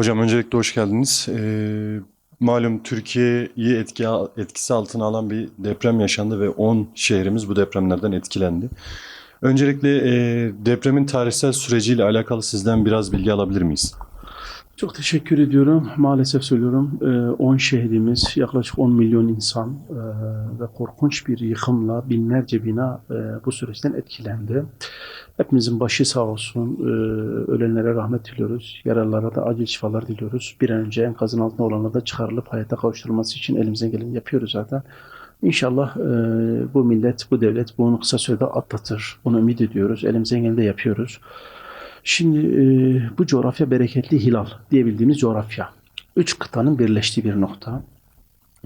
Hocam öncelikle hoş geldiniz. Ee, malum Türkiye'yi etki, etkisi altına alan bir deprem yaşandı ve 10 şehrimiz bu depremlerden etkilendi. Öncelikle e, depremin tarihsel süreciyle alakalı sizden biraz bilgi alabilir miyiz? Çok teşekkür ediyorum. Maalesef söylüyorum e, 10 şehrimiz, yaklaşık 10 milyon insan e, ve korkunç bir yıkımla binlerce bina e, bu süreçten etkilendi. Hepimizin başı sağ olsun. E, Ölenlere rahmet diliyoruz. Yaralılara da acil şifalar diliyoruz. Bir an önce enkazın altında olanlara da çıkarılıp hayata kavuşturulması için elimizden geleni yapıyoruz zaten. İnşallah e, bu millet, bu devlet bunu kısa sürede atlatır. Bunu ümit ediyoruz. Elimizden geleni de yapıyoruz. Şimdi e, bu coğrafya bereketli hilal diyebildiğimiz coğrafya. Üç kıtanın birleştiği bir nokta.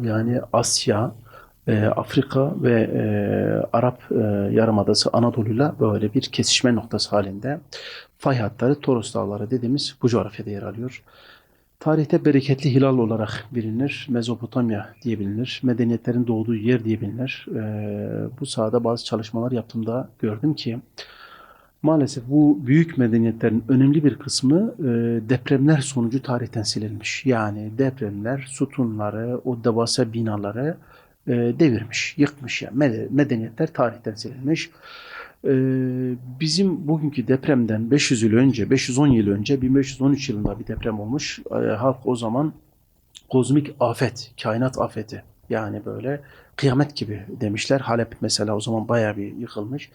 Yani Asya, e, Afrika ve e, Arap e, Yarımadası Anadolu'yla böyle bir kesişme noktası halinde fay hatları Toros Dağları dediğimiz bu coğrafyada yer alıyor. Tarihte bereketli hilal olarak bilinir. Mezopotamya diye bilinir. Medeniyetlerin doğduğu yer diye bilinir. E, bu sahada bazı çalışmalar yaptığımda gördüm ki Maalesef bu büyük medeniyetlerin önemli bir kısmı e, depremler sonucu tarihten silinmiş. Yani depremler sütunları, o devasa binaları e, devirmiş, yıkmış. Yani Mede- medeniyetler tarihten silinmiş. E, bizim bugünkü depremden 500 yıl önce, 510 yıl önce, 1513 yılında bir deprem olmuş. E, halk o zaman kozmik afet, kainat afeti yani böyle kıyamet gibi demişler. Halep mesela o zaman bayağı bir yıkılmış.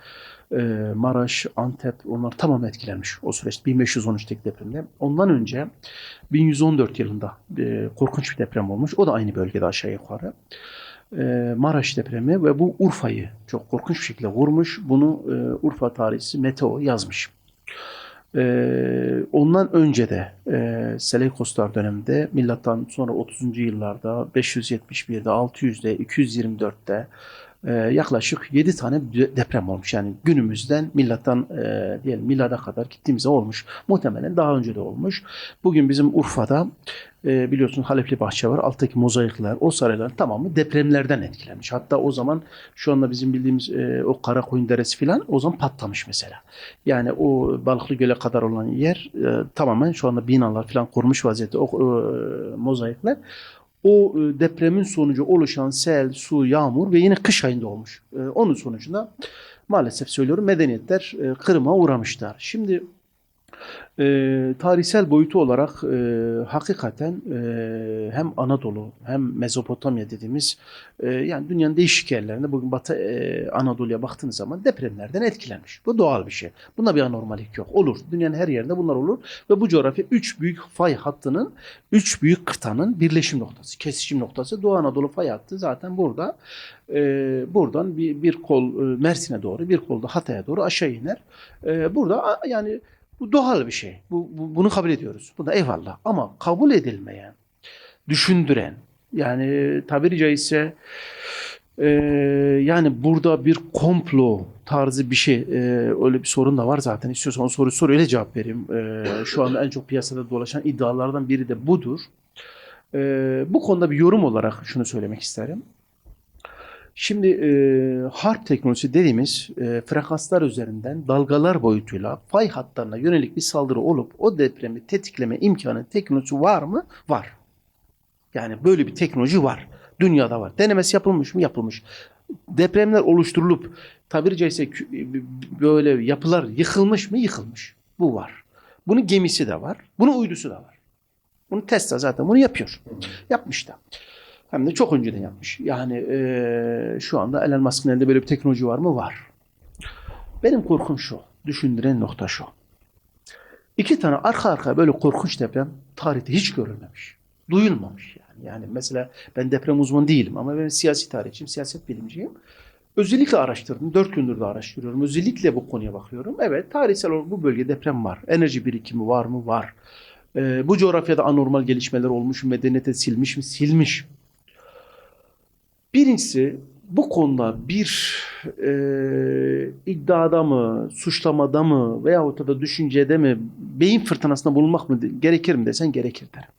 Ee, Maraş, Antep onlar tamam etkilenmiş o süreç 1513'teki depremde. Ondan önce 1114 yılında e, korkunç bir deprem olmuş. O da aynı bölgede aşağı yukarı. Ee, Maraş depremi ve bu Urfa'yı çok korkunç bir şekilde vurmuş. Bunu e, Urfa tarihçisi Meteo yazmış. Ee, ondan önce de e, Seleukoslar döneminde milattan sonra 30. yıllarda 571'de 600'de 224'te e, yaklaşık 7 tane de- deprem olmuş. Yani günümüzden milattan e, diyelim milada kadar gittiğimizde olmuş. Muhtemelen daha önce de olmuş. Bugün bizim Urfa'da e, biliyorsun Halepli Bahçe var. Alttaki mozaikler, o sarayların tamamı depremlerden etkilenmiş. Hatta o zaman şu anda bizim bildiğimiz e, o Karakoyun Deresi filan o zaman patlamış mesela. Yani o Balıklı Göl'e kadar olan yer e, tamamen şu anda binalar filan korunmuş vaziyette. O e, mozaikler o e, depremin sonucu oluşan sel, su, yağmur ve yine kış ayında olmuş. E, onun sonucunda maalesef söylüyorum medeniyetler e, kırıma uğramışlar. Şimdi e, tarihsel boyutu olarak e, hakikaten e, hem Anadolu hem Mezopotamya dediğimiz e, yani dünyanın değişik yerlerinde bugün Batı e, Anadolu'ya baktığınız zaman depremlerden etkilenmiş. Bu doğal bir şey. Bunda bir anormalik yok. Olur. Dünyanın her yerinde bunlar olur ve bu coğrafya üç büyük fay hattının üç büyük kıtanın birleşim noktası, kesişim noktası. Doğu Anadolu fay hattı zaten burada. E, buradan bir, bir kol e, Mersin'e doğru, bir kol da Hatay'a doğru aşağı iner. E, burada yani bu doğal bir şey. Bu, bu- bunu kabul ediyoruz. Bu da eyvallah. Ama kabul edilmeyen, düşündüren, yani tabiri caizse e, yani burada bir komplo tarzı bir şey, e, öyle bir sorun da var zaten. İstiyorsan o soruyu sor öyle cevap vereyim. E, şu anda en çok piyasada dolaşan iddialardan biri de budur. E, bu konuda bir yorum olarak şunu söylemek isterim. Şimdi e, harp teknolojisi dediğimiz e, frekanslar üzerinden dalgalar boyutuyla fay hatlarına yönelik bir saldırı olup o depremi tetikleme imkanı teknolojisi var mı? Var. Yani böyle bir teknoloji var. Dünyada var. Denemesi yapılmış mı? Yapılmış. Depremler oluşturulup tabiri caizse kü- böyle yapılar yıkılmış mı? Yıkılmış. Bu var. Bunun gemisi de var. Bunun uydusu da var. Bunu Tesla zaten bunu yapıyor. Yapmış da. Hem de çok önceden yapmış. Yani eee, şu anda Elon Musk'ın elinde böyle bir teknoloji var mı? Var. Benim korkum şu. Düşündüren nokta şu. İki tane arka arkaya böyle korkunç deprem tarihte hiç görülmemiş. Duyulmamış yani. Yani mesela ben deprem uzmanı değilim ama ben siyasi tarihçiyim, siyaset bilimciyim. Özellikle araştırdım. Dört gündür de araştırıyorum. Özellikle bu konuya bakıyorum. Evet tarihsel olarak bu bölgede deprem var. Enerji birikimi var mı? Var. Ee, bu coğrafyada anormal gelişmeler olmuş mu? Medeniyete silmiş mi? Silmiş. Birincisi bu konuda bir e, iddiada mı, suçlamada mı veyahut da düşüncede mi beyin fırtınasında bulunmak mı gerekir mi desen gerekir derim.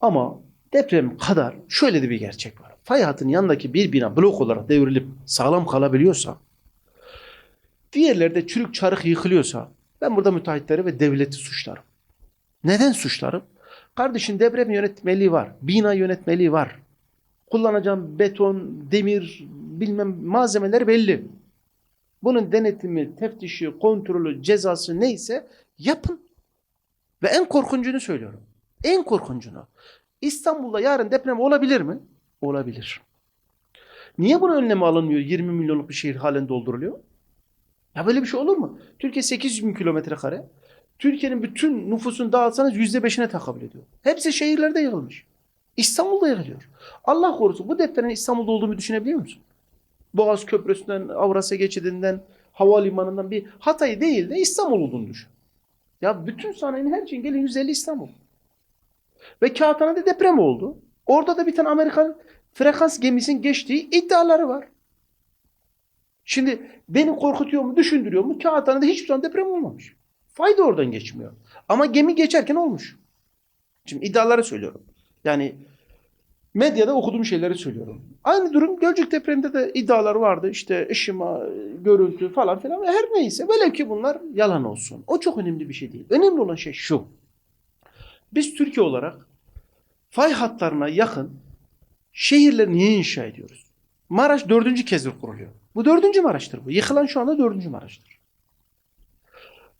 Ama deprem kadar şöyle de bir gerçek var. Fay hattının yanındaki bir bina blok olarak devrilip sağlam kalabiliyorsa diğerlerde çürük çarık yıkılıyorsa ben burada müteahhitleri ve devleti suçlarım. Neden suçlarım? Kardeşin deprem yönetmeliği var. Bina yönetmeliği var. Kullanacağım beton, demir, bilmem malzemeler belli. Bunun denetimi, teftişi, kontrolü, cezası neyse yapın. Ve en korkuncunu söylüyorum. En korkuncunu. İstanbul'da yarın deprem olabilir mi? Olabilir. Niye bunun önlemi alınmıyor? 20 milyonluk bir şehir halen dolduruluyor. Ya böyle bir şey olur mu? Türkiye 800 bin kilometre kare. Türkiye'nin bütün nüfusunu dağıtsanız yüzde beşine takabül ediyor. Hepsi şehirlerde yığılmış. İstanbul'da yığılıyor. Allah korusun bu depremin İstanbul'da olduğunu düşünebiliyor musun? Boğaz Köprüsü'nden, Avrasya Geçidi'nden, havalimanından bir Hatay değil de İstanbul olduğunu düşün. Ya bütün sanayinin her şeyin gelin 150 İstanbul. Ve Kağıthane'de deprem oldu. Orada da bir tane Amerikan frekans gemisinin geçtiği iddiaları var. Şimdi beni korkutuyor mu, düşündürüyor mu? Kağıthane'de hiçbir zaman deprem olmamış. Fayda oradan geçmiyor. Ama gemi geçerken olmuş. Şimdi iddiaları söylüyorum. Yani medyada okuduğum şeyleri söylüyorum. Aynı durum Gölcük depreminde de iddialar vardı. İşte ışıma, görüntü falan filan. Her neyse. Velev ki bunlar yalan olsun. O çok önemli bir şey değil. Önemli olan şey şu. Biz Türkiye olarak fay hatlarına yakın şehirleri niye inşa ediyoruz? Maraş dördüncü kezdir kuruluyor. Bu dördüncü Maraş'tır bu. Yıkılan şu anda dördüncü Maraş'tır.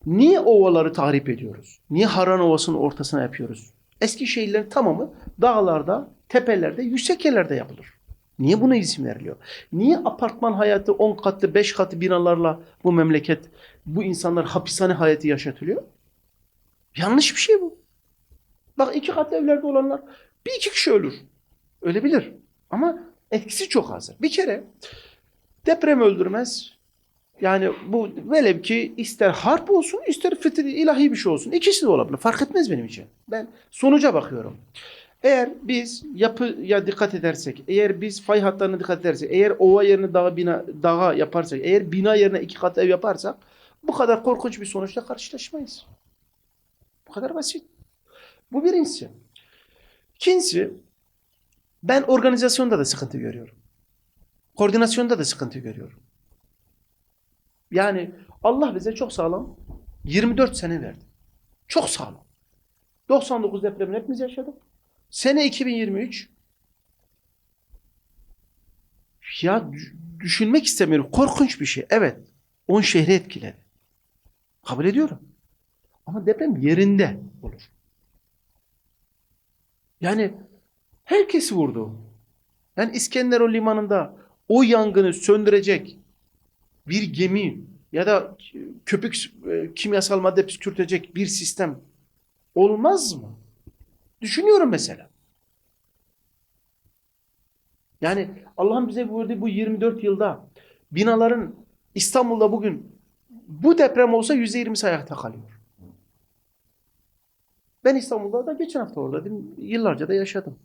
Niye ovaları tahrip ediyoruz? Niye Haran Ovası'nın ortasına yapıyoruz? Eski şehirlerin tamamı dağlarda, tepelerde, yüksek yapılır. Niye buna izin veriliyor? Niye apartman hayatı 10 katlı, 5 katlı binalarla bu memleket, bu insanlar hapishane hayatı yaşatılıyor? Yanlış bir şey bu. Bak iki katlı evlerde olanlar bir iki kişi ölür. Ölebilir. Ama etkisi çok azdır. Bir kere deprem öldürmez. Yani bu velev ki ister harp olsun ister fitri ilahi bir şey olsun. İkisi de olabilir. Fark etmez benim için. Ben sonuca bakıyorum. Eğer biz yapıya dikkat edersek, eğer biz fay hatlarına dikkat edersek, eğer ova yerine dağa, bina, dağa yaparsak, eğer bina yerine iki kat ev yaparsak bu kadar korkunç bir sonuçla karşılaşmayız. Bu kadar basit. Bu birincisi. İkincisi, ben organizasyonda da sıkıntı görüyorum. Koordinasyonda da sıkıntı görüyorum. Yani Allah bize çok sağlam 24 sene verdi. Çok sağlam. 99 depremini hepimiz yaşadık. Sene 2023 ya dü- düşünmek istemiyorum. Korkunç bir şey. Evet. 10 şehri etkiledi. Kabul ediyorum. Ama deprem yerinde olur. Yani herkesi vurdu. Yani İskenderun limanında o yangını söndürecek bir gemi ya da köpük e, kimyasal madde püskürtecek bir sistem olmaz mı? Düşünüyorum mesela. Yani Allah'ın bize buyurduğu bu 24 yılda binaların İstanbul'da bugün bu deprem olsa %20'si ayakta kalıyor. Ben İstanbul'da da geçen hafta oradaydım. Yıllarca da yaşadım.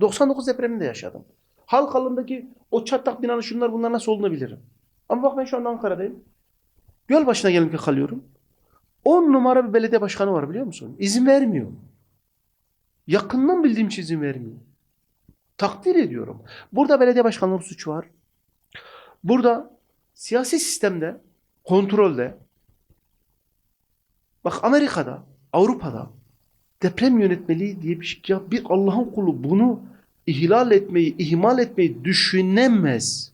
99 depreminde yaşadım. Halkalındaki o çatlak binanın şunlar bunlar nasıl olduğunu bilirim. Ama bak ben şu anda Ankara'dayım. Gölbaşı'na gelip kalıyorum. 10 numara bir belediye başkanı var biliyor musun? İzin vermiyor. Yakından bildiğim için izin vermiyor. Takdir ediyorum. Burada belediye başkanlığı suçu var. Burada siyasi sistemde, kontrolde, bak Amerika'da, Avrupa'da deprem yönetmeliği diye bir şey. Ya bir Allah'ın kulu bunu ihlal etmeyi, ihmal etmeyi düşünemez.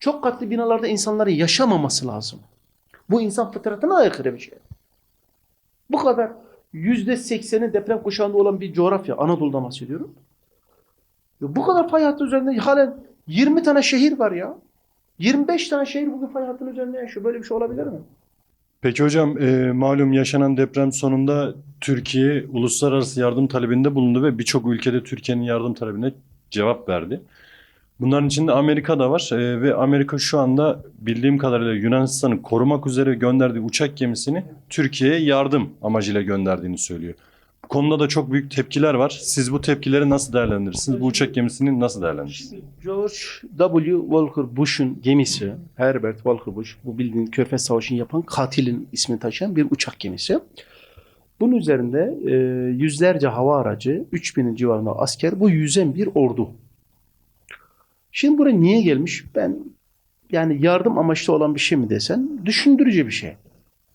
Çok katlı binalarda insanların yaşamaması lazım. Bu insan fıtratına aykırı bir şey. Bu kadar yüzde sekseni deprem kuşağında olan bir coğrafya. Anadolu'dan bahsediyorum. Ya bu kadar fay hattı üzerinde halen 20 tane şehir var ya. 25 tane şehir bugün fay hattının üzerinde yaşıyor. Böyle bir şey olabilir mi? Peki hocam e, malum yaşanan deprem sonunda Türkiye uluslararası yardım talebinde bulundu ve birçok ülkede Türkiye'nin yardım talebine cevap verdi. Bunların içinde Amerika da var e, ve Amerika şu anda bildiğim kadarıyla Yunanistan'ı korumak üzere gönderdiği uçak gemisini Türkiye'ye yardım amacıyla gönderdiğini söylüyor. Bu konuda da çok büyük tepkiler var. Siz bu tepkileri nasıl değerlendirirsiniz? Bu uçak gemisini nasıl değerlendirirsiniz? George W. Walker Bush'un gemisi, Herbert Walker Bush, bu bildiğin Körfez Savaşı'nı yapan katilin ismini taşıyan bir uçak gemisi. Bunun üzerinde e, yüzlerce hava aracı, 3000'in civarında asker, bu yüzen bir ordu. Şimdi buraya niye gelmiş? Ben yani yardım amaçlı olan bir şey mi desen düşündürücü bir şey.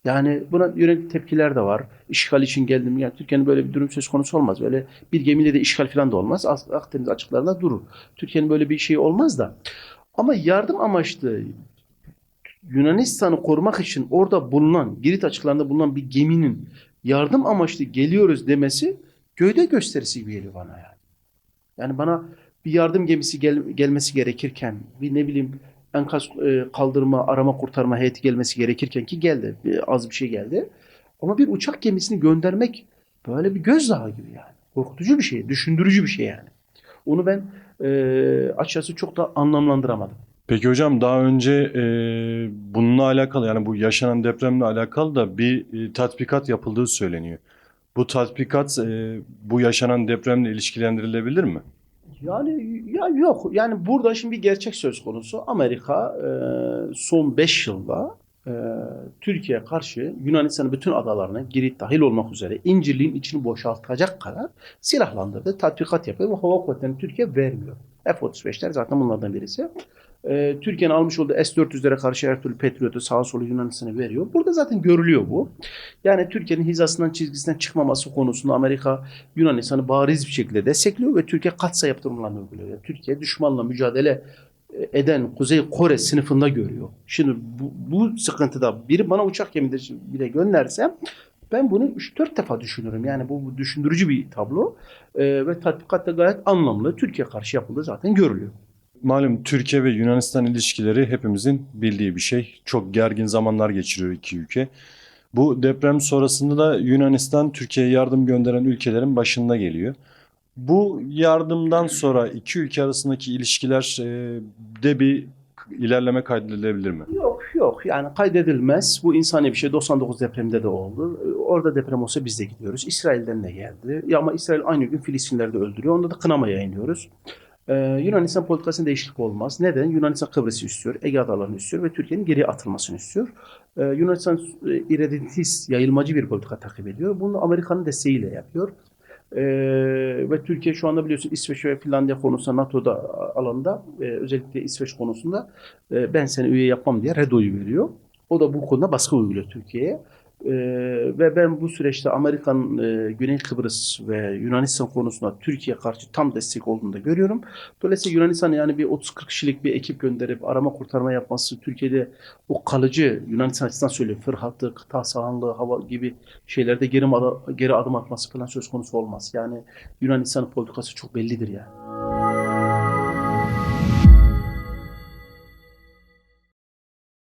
Yani buna yönelik tepkiler de var. İşgal için geldim. Yani Türkiye'nin böyle bir durum söz konusu olmaz. Böyle bir gemiyle de işgal falan da olmaz. Ak- Akdeniz açıklarında durur. Türkiye'nin böyle bir şey olmaz da. Ama yardım amaçlı Yunanistan'ı korumak için orada bulunan, Girit açıklarında bulunan bir geminin yardım amaçlı geliyoruz demesi gövde gösterisi gibi geliyor bana yani. Yani bana bir yardım gemisi gel- gelmesi gerekirken, bir ne bileyim enkaz e, kaldırma, arama kurtarma heyeti gelmesi gerekirken ki geldi, bir- az bir şey geldi. Ama bir uçak gemisini göndermek böyle bir gözdağı gibi yani. Korkutucu bir şey, düşündürücü bir şey yani. Onu ben e, açıkçası çok da anlamlandıramadım. Peki hocam daha önce e, bununla alakalı yani bu yaşanan depremle alakalı da bir e, tatbikat yapıldığı söyleniyor. Bu tatbikat e, bu yaşanan depremle ilişkilendirilebilir mi? Yani ya yok. Yani burada şimdi bir gerçek söz konusu. Amerika e, son 5 yılda e, Türkiye'ye karşı Yunanistan'ın bütün adalarına Girit dahil olmak üzere İncirliğin içini boşaltacak kadar silahlandırdı. Tatbikat yapıyor ve hava kuvvetlerini Türkiye vermiyor. F-35'ler zaten bunlardan birisi. E, Türkiye'nin almış olduğu S-400'lere karşı her türlü Patriot'u sağa sola Yunanistan'a veriyor. Burada zaten görülüyor bu. Yani Türkiye'nin hizasından çizgisinden çıkmaması konusunda Amerika Yunanistan'ı bariz bir şekilde destekliyor ve Türkiye katsayı yaptırımlarını uyguluyor. Yani Türkiye düşmanla mücadele e, eden Kuzey Kore sınıfında görüyor. Şimdi bu, bu sıkıntıda biri bana uçak gemisi bile gönderse ben bunu 3-4 defa düşünürüm. Yani bu, bu düşündürücü bir tablo E, ve tatbikat da gayet anlamlı. Türkiye karşı yapıldığı zaten görülüyor. Malum Türkiye ve Yunanistan ilişkileri hepimizin bildiği bir şey. Çok gergin zamanlar geçiriyor iki ülke. Bu deprem sonrasında da Yunanistan Türkiye'ye yardım gönderen ülkelerin başında geliyor. Bu yardımdan sonra iki ülke arasındaki ilişkiler e, de bir ilerleme kaydedilebilir mi? Yok yok yani kaydedilmez. Bu insani bir şey 99 depremde de oldu. Orada deprem olsa biz de gidiyoruz. İsrail'den de geldi. Ya ama İsrail aynı gün Filistinleri de öldürüyor. Onda da kınama yayınlıyoruz. Ee, Yunanistan politikasında değişiklik olmaz. Neden? Yunanistan Kıbrıs'ı istiyor, Ege Adaları'nı istiyor ve Türkiye'nin geri atılmasını istiyor. Ee, Yunanistan e, irredentist, yayılmacı bir politika takip ediyor. Bunu Amerika'nın desteğiyle yapıyor. Ee, ve Türkiye şu anda biliyorsun İsveç ve Finlandiya konusunda NATO'da alanında e, özellikle İsveç konusunda e, ben seni üye yapmam diye red oyu veriyor. O da bu konuda baskı uyguluyor Türkiye'ye. E, ve ben bu süreçte Amerika'nın e, Güney Kıbrıs ve Yunanistan konusunda Türkiye karşı tam destek olduğunu da görüyorum. Dolayısıyla Yunanistan yani bir 30-40 kişilik bir ekip gönderip arama kurtarma yapması Türkiye'de o kalıcı Yunanistan açısından söylüyorum fırhatı, kıta sahanlığı, hava gibi şeylerde geri, geri adım atması falan söz konusu olmaz. Yani Yunanistan'ın politikası çok bellidir yani.